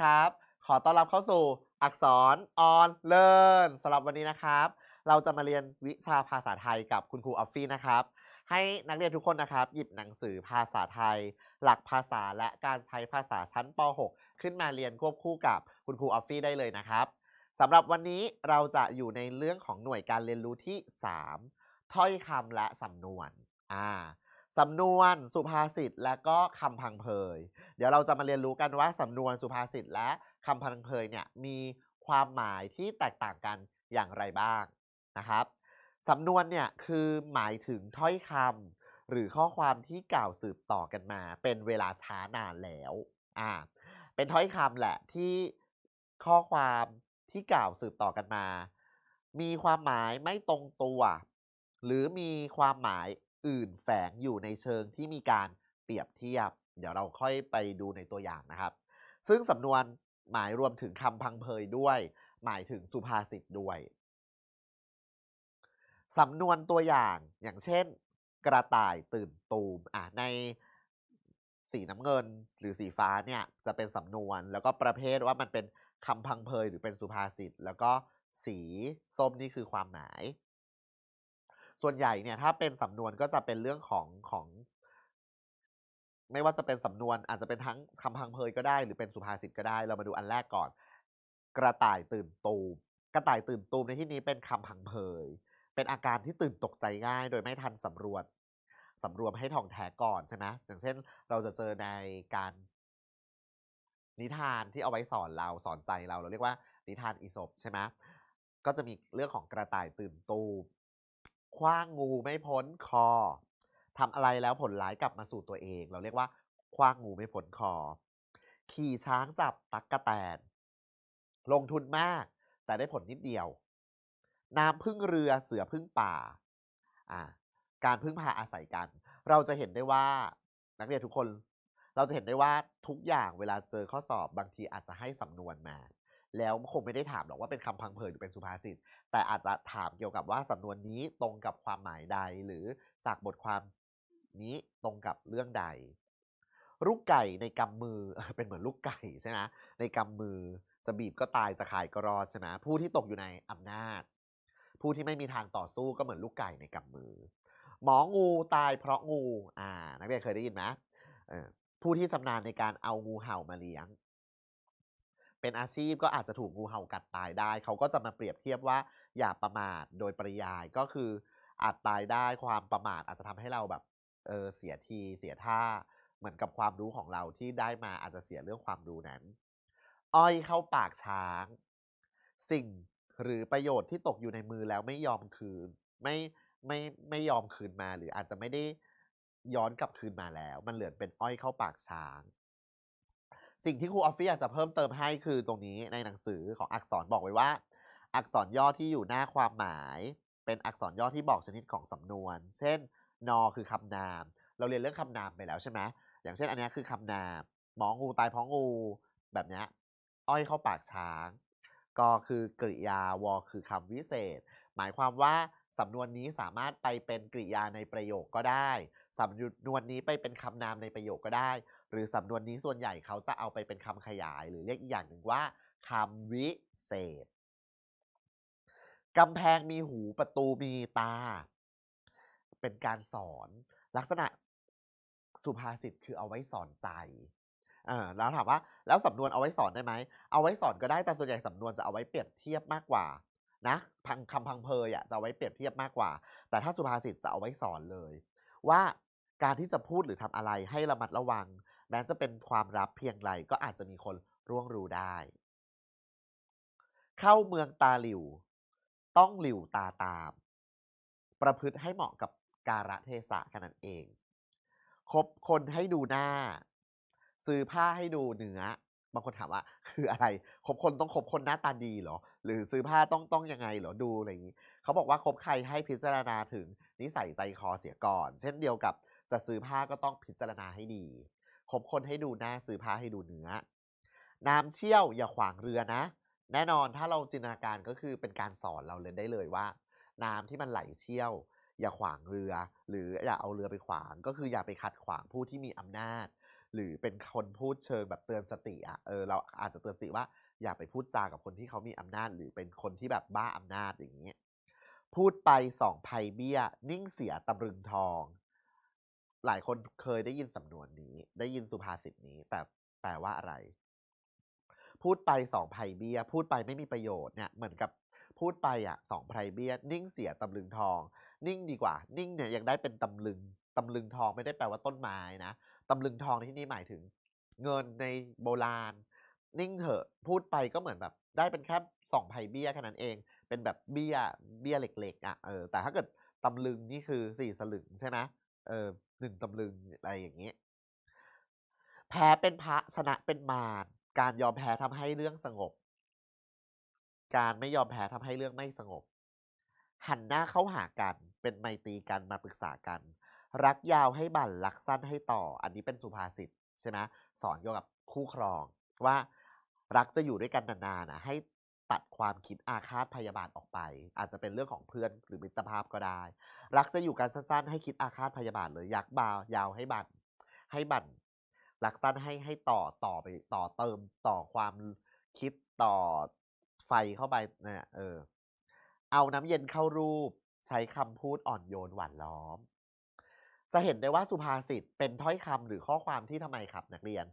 ครับ ขอต้อนรับเข้าสู่อักษรออนเลิร์นสำหรับวันนี้นะครับ เราจะมาเรียนวิชาภาษาไทยกับคุณครูออฟฟี่นะครับ ให้นักเรียนทุกคนนะครับ หยิบหนังสือภาษาไทย หลักภาษาและการใช้ภาษาชั้นป .6 ขึ้นมาเรียนควบคู่กับคุณครูออฟฟี่ได้เลยนะครับสำหรับวันนี้เราจะอยู่ในเรื่องของหน่วยการเรียนรู้ที่ 3 ถ้อยคำและสำนวนอ่า สำนวนสุภาษิตและก็คำพังเพย เดี๋ยวเราจะมาเรียนรู้กันว่าสำนวนสุภาษิตและคำพังเพยเนี่ยมีความหมายที่แตกต่างกันอย่างไรบ้างนะครับ สำนวนเนี่ยคือหมายถึงถ้อยคำหรือข้อความที่กล่าวสืบต่อกันมา เป็นเวลาช้านานแล้วอ่าเป็นถ้อยคำแหละที่ข้อความที่กล่าวสืบต่อกันมา มีความหมายไม่ตรงตัว หรือมีความหมาย อื่นแฝงอยู่ในเชิงที่มีการเปรียบเทียบ เดี๋ยวเราค่อยไปดูในตัวอย่างนะครับ ซึ่งสำนวนหมายรวมถึงคำพังเพยด้วย หมายถึงสุภาษิตด้วยสำนวนตัวอย่างอย่างเช่น กระต่ายตื่นตูมอะในสีน้ำเงินหรือสีฟ้าเนี่ยจะเป็นสำนวน แล้วก็ประเภทว่ามันเป็นคำพังเพยหรือเป็นสุภาษิตแล้วก็สีส้มนี่คือความหมาย ส่วนใหญ่เนี่ยถ้าเป็นสำนวนก็จะเป็นเรื่องของของไม่ว่าจะเป็นสำนวนอาจจะเป็นทั้งคำพังเพยก็ได้ หรือเป็นสุภาษิตก็ได้ เรามาดูอันแรกก่อน กระต่ายตื่นตูมกระต่ายตื่นตูมในที่นี้เป็นคำพังเพย เป็นอาการที่ตื่นตกใจง่าย โดยไม่ทันสำรวจสำรวมให้ท่องแท้ก่อนใช่ไหมอย่างเช่น เราจะเจอในการ นิทานที่เอาไว้สอนเราสอนใจเราเราเรียกว่า นิทานอีสปใช่ไหมก็จะมีเรื่องของกระต่ายตื่นตูม คว้างงูไม่พ้นคอทำอะไรแล้วผลร้ายกลับมาสู่ตัวเอง เราเรียกว่าคว้างงูไม่พ้นคอ ขี่ช้างจับตักกะแตน ลงทุนมาก แต่ได้ผลนิดเดียว น้ำพึ่งเรือเสือพึ่งป่าอ่าการพึ่งพาอาศัยกัน เราจะเห็นได้ว่านักเรียนทุกคน เราจะเห็นได้ว่าทุกอย่างเวลาเจอข้อสอบบางทีอาจจะให้สำนวนมา แล้วคงไม่ได้ถามหรอกว่าเป็นคำพังเพยหรือเป็นสุภาษิต แต่อาจจะถามเกี่ยวกับว่าสำนวนนี้ตรงกับความหมายใด หรือจากบทความนี้ตรงกับเรื่องใด ลูกไก่ในกำมือเป็นเหมือนลูกไก่ใช่ไหมในกำมือจะบีบก็ตายจะขายก็รอดใช่ไหมผู้ที่ตกอยู่ในอำนาจ ผู้ที่ไม่มีทางต่อสู้ก็เหมือนลูกไก่ในกำมือ หมองูตายเพราะงู อ่า นักเรียนเคยได้ยินไหมผู้ที่ชำนาญในการเอางูเห่ามาเลี้ยง เป็นอาชีพก็อาจจะถูกงูเห่ากัดตายได้ เขาก็จะมาเปรียบเทียบว่าอย่าประมาทโดยปริยายก็คืออาจตายได้ความประมาทอาจจะทำให้เราแบบเออเสียทีเสียท่าเหมือนกับความรู้ของเราที่ได้มาอาจจะเสียเรื่องความรู้นั้น อ้อยเข้าปากช้าง สิ่งหรือประโยชน์ที่ตกอยู่ในมือแล้วไม่ยอมคืน ไม่ไม่ไม่ยอมคืนมาหรืออาจจะไม่ได้ย้อนกลับคืนมาแล้ว มันเหลือเป็นอ้อยเข้าปากช้าง สิ่งที่ครูออฟฟี่อยากจะเพิ่มเติมให้คือตรงนี้ในหนังสือของอักษรบอกไว้ว่า อักษรย่อที่อยู่หน้าความหมาย เป็นอักษรย่อที่บอกชนิดของสำนวน เช่นนอคือคำนาม เราเรียนเรื่องคำนามไปแล้วใช่ไหมอย่างเช่นอันนี้คือคำนามหมองูตายเพราะงู แบบนี้อ้อยเข้าปากช้างก็คือกริยาวอคือคำวิเศษ หมายความว่าสำนวนนี้สามารถไปเป็นกริยาในประโยคก็ได้สำนวนนี้ไปเป็นคำนามในประโยคก็ได้ หรือสำนวนนี้ส่วนใหญ่เขาจะเอาไปเป็นคำขยาย หรือเรียกอีกอย่างหนึ่งว่าคำวิเศษกำแพงมีหูประตูมีตา เป็นการสอนลักษณะสุภาษิตคือเอาไว้สอนใจอ่าแล้วถามว่าแล้วสำนวนเอาไว้สอนได้ไหม เอาไว้สอนก็ได้แต่ส่วนใหญ่สำนวนจะเอาไว้เปรียบเทียบมากกว่านะพังคำพังเพยอะจะเอาไว้เปรียบเทียบมากกว่า แต่ถ้าสุภาษิตจะเอาไว้สอนเลย ว่าการที่จะพูดหรือทำอะไรให้ระมัดระวัง แม้จะเป็นความลับเพียงไรก็อาจจะมีคนร่วงรู้ได้ เข้าเมืองตาหลิว ต้องหลิวตาตาม ประพฤติให้เหมาะกับกาลเทศะแค่นั้นเอง คบคนให้ดูหน้า ซื้อผ้าให้ดูเนื้อบางคนถามว่า คืออะไร คบคนต้องคบคนหน้าตาดีเหรอ หรือซื้อผ้าต้องต้องยังไงเหรอ ดูอะไรอย่างนี้ เขาบอกว่าคบใครให้พิจารณาถึงนิสัยใจคอเสียก่อน เช่นเดียวกับจะซื้อผ้าก็ต้องพิจารณาให้ดี คบคนให้ดูหน้าซื้อผ้าให้ดูเนื้อ น้ำเชี่ยวอย่าขวางเรือนะ แน่นอนถ้าเราจินตนาการก็คือเป็นการสอนเราเลยได้เลยว่า น้ำที่มันไหลเชี่ยว อย่าขวางเรือ หรืออย่าเอาเรือไปขวาง ก็คืออย่าไปขัดขวางผู้ที่มีอำนาจ หรือเป็นคนพูดเชิงแบบเตือนสติอะเออเราอาจจะเตือนสติว่าอย่าไปพูดจากับคนที่เขามีอำนาจ หรือเป็นคนที่แบบบ้าอำนาจอย่างนี้ พูดไปสองไพเบี้ย นิ่งเสียตำรึงทอง หลายคนเคยได้ยินสำนวนนี้ ได้ยินสุภาษิตนี้ แต่แปลว่าอะไร พูดไปสองไพเบี้ยพูดไปไม่มีประโยชน์เนี่ยเหมือนกับพูดไปอะสองไพเบี้ยนิ่งเสียตำลึงทอง นิ่งดีกว่า นิ่งเนี่ยยังได้เป็นตำลึงตำลึงทองไม่ได้แปลว่าต้นไม้นะตำลึงทองที่นี้หมายถึง เงินในโบราณ นิ่งเถอะพูดไปก็เหมือนแบบ ได้เป็นแค่สองไผ่เบี้ยแค่นั้นเอง เป็นแบบเบี้ยเบี้ยเหล็กๆอะเออแต่ถ้าเกิดตำลึงนี่คือสี่สลึงใช่ไหม เออหนึ่งตำลึงอะไรอย่างนี้แพ้เป็นพระชนะเป็นมารการยอมแพ้ทำให้เรื่องสงบ การไม่ยอมแพ้ทำให้เรื่องไม่สงบ หันหน้าเข้าหากัน เป็นไมตรีกันมาปรึกษากัน รักยาวให้บั่นรักสั้นให้ต่อ อันนี้เป็นสุภาษิตใช่ไหมสอนเกี่ยวกับคู่ครองว่ารักจะอยู่ด้วยกันนานๆนะให้ ตัดความคิดอาฆาตพยาบาทออกไป อาจจะเป็นเรื่องของเพื่อนหรือมิตรภาพก็ได้ รักจะอยู่กันสั้นๆให้คิดอาฆาตพยาบาทเลยยักบาวยาวให้บั่นให้บั่นรักสั้นให้ให้ต่อต่อไปต่อเติมต่อความคิดต่อไฟเข้าไปเนี่ยเออ เอาน้ำเย็นเข้ารูป ใช้คำพูดอ่อนโยนหวานล้อม จะเห็นได้ว่าสุภาษิตเป็นถ้อยคำหรือข้อความที่ทำไมครับ นักเรียน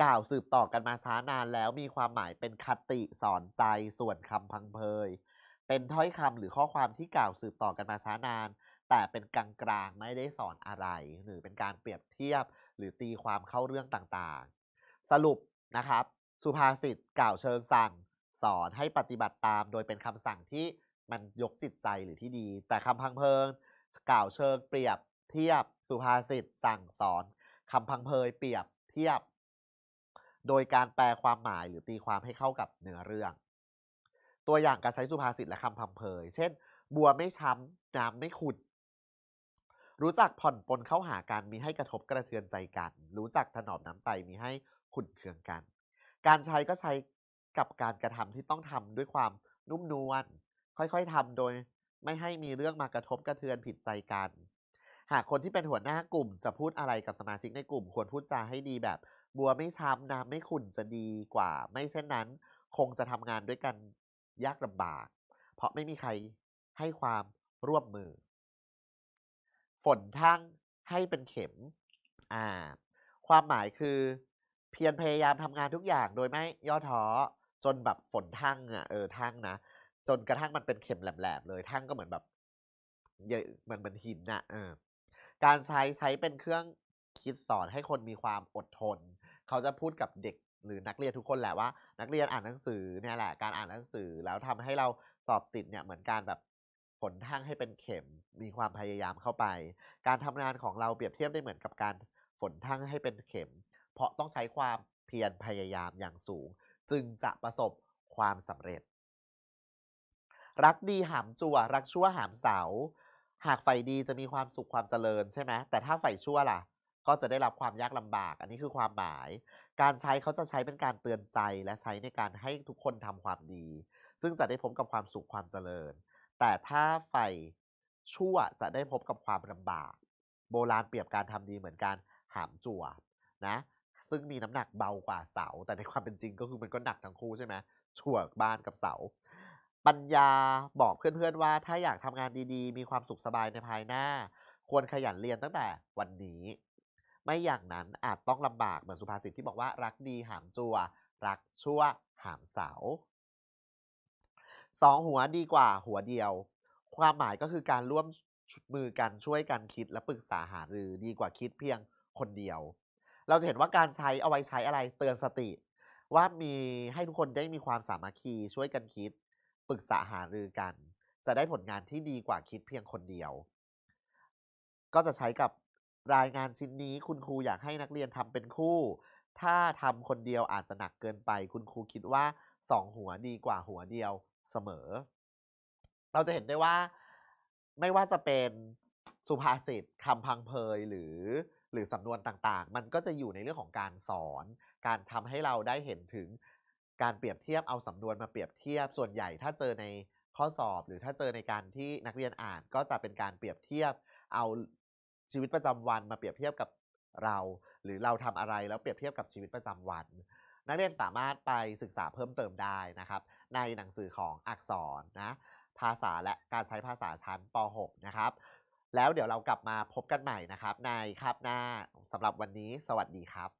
กล่าวสืบต่อกันมาช้านานแล้วมีความหมายเป็นคติสอนใจส่วนคำพังเพย เป็นถ้อยคำหรือข้อความที่กล่าวสืบต่อกันมาช้านาน แต่เป็นกลางกลางไม่ได้สอนอะไร หรือเป็นการเปรียบเทียบหรือตีความเข้าเรื่องต่างๆ สรุปนะครับ สุภาษิตกล่าวเชิงสั่ง สอนให้ปฏิบัติตาม โดยเป็นคำสั่งที่มันยกจิตใจหรือที่ดี แต่คำพังเพยกล่าวเชิงเปรียบเทียบสุภาษิตสั่งสอนคำพังเพยเปรียบเทียบ โดยการแปลความหมายหรือตีความให้เข้ากับเนื้อเรื่อง ตัวอย่างการใช้สุภาษิตและคำพังเพย เช่น บัวไม่ช้ำน้ำไม่ขุด รู้จักผ่อนปลนเข้าหากันมีให้กระทบกระเทือนใจกัน รู้จักถนอมน้ำใจมีให้ขุนเคืองกัน การใช้ก็ใช้กับการกระทำที่ต้องทำด้วยความนุ่มนวลค่อยๆทำโดยไม่ให้มีเรื่องมากระทบกระเทือนผิดใจกัน หากคนที่เป็นหัวหน้ากลุ่มจะพูดอะไรกับสมาชิกในกลุ่ม ควรพูดจาให้ดีแบบ บัวไม่ช้ำน้ำไม่ขุ่นจะดีกว่า ไม่เช่นนั้น คงจะทำงานด้วยกันยากลำบาก เพราะไม่มีใครให้ความร่วมมือ ฝนทั้งให้เป็นเข็ม อ่า ความหมายคือ เพียรพยายามทำงานทุกอย่างโดยไม่ย่อท้อจนแบบฝนทั้งอะเออทั้งนะจนกระทั่งมันเป็นเข็มแหลมๆเลยทั้งก็เหมือนแบบเยอะเหมือนเหมือนหินน่ะเออการใช้ใช้เป็นเครื่อง คิดสอนให้คนมีความอดทน เขาจะพูดกับเด็กหรือนักเรียนทุกคนแหละว่า นักเรียนอ่านหนังสือเนี่ยแหละการอ่านหนังสือแล้วทำให้เราสอบติดเนี่ยเหมือนการแบบผลทั้งให้เป็นเข็มมีความพยายามเข้าไป การทำงานของเราเปรียบเทียบได้เหมือนกับการฝนทั้งให้เป็นเข็ม เพราะต้องใช้ความเพียรพยายามอย่างสูง จึงจะประสบความสำเร็จ รักดีหามจั่วรักชั่วหามเสา หากใฝ่ดีจะมีความสุขความเจริญใช่ไหมแต่ถ้าใฝ่ชั่วล่ะ ก็จะได้รับความยากลำบาก อันนี้คือความหมาย การใช้เขาจะใช้เป็นการเตือนใจและใช้ในการให้ทุกคนทำความดี ซึ่งจะได้พบกับความสุขความเจริญ แต่ถ้าใฝ่ชั่วจะได้พบกับความลำบาก โบราณเปรียบการทำดีเหมือนการหามจั่วนะซึ่งมีน้ำหนักเบากว่าเสา แต่ในความเป็นจริงก็คือมันก็หนักทั้งคู่ใช่ไหมชั่วบ้านกับเสา ปัญญาบอกเพื่อนๆว่า ถ้าอยากทำงานดีๆ มีความสุขสบายในภายหน้า ควรขยันเรียนตั้งแต่วันนี้ ไม่อย่างนั้นอาจต้องลำบากเหมือนสุภาษิตที่บอกว่า รักดีหามจัว รักชั่วหามเสาสองหัวดีกว่าหัวเดียว ความหมายก็คือการร่วมมือกันช่วยกันคิดและปรึกษาหารือดีกว่าคิดเพียงคนเดียว เราจะเห็นว่าการใช้เอาไว้ใช้อะไรเตือนสติ ว่ามีให้ทุกคนได้มีความสามัคคีช่วยกันคิด ปรึกษาหารือกัน จะได้ผลงานที่ดีกว่าคิดเพียงคนเดียว ก็จะใช้กับ รายงานชิ้นนี้คุณครูอยากให้นักเรียนทำเป็นคู่ ถ้าทำคนเดียวอาจจะหนักเกินไป คุณครูคิดว่าสองหัวดีกว่าหัวเดียวเสมอ เราจะเห็นได้ว่า ไม่ว่าจะเป็นสุภาษิตคำพังเพยหรือ หรือสำนวนต่างๆ มันก็จะอยู่ในเรื่องของการสอน การทำให้เราได้เห็นถึงการเปรียบเทียบเอาสำนวนมาเปรียบเทียบ ส่วนใหญ่ถ้าเจอในข้อสอบ หรือถ้าเจอในการที่นักเรียนอ่านก็จะเป็นการเปรียบเทียบเอา ชีวิตประจำวันมาเปรียบเทียบกับเรา หรือเราทำอะไรแล้วเปรียบเทียบกับชีวิตประจำวัน นักเรียนสามารถไปศึกษาเพิ่มเติมได้นะครับ ในหนังสือของอักษรนะภาษาและการใช้ภาษาชั้นป .6 นะครับ แล้วเดี๋ยวเรากลับมาพบกันใหม่นะครับ ในคาบหน้าสำหรับวันนี้ สวัสดีครับ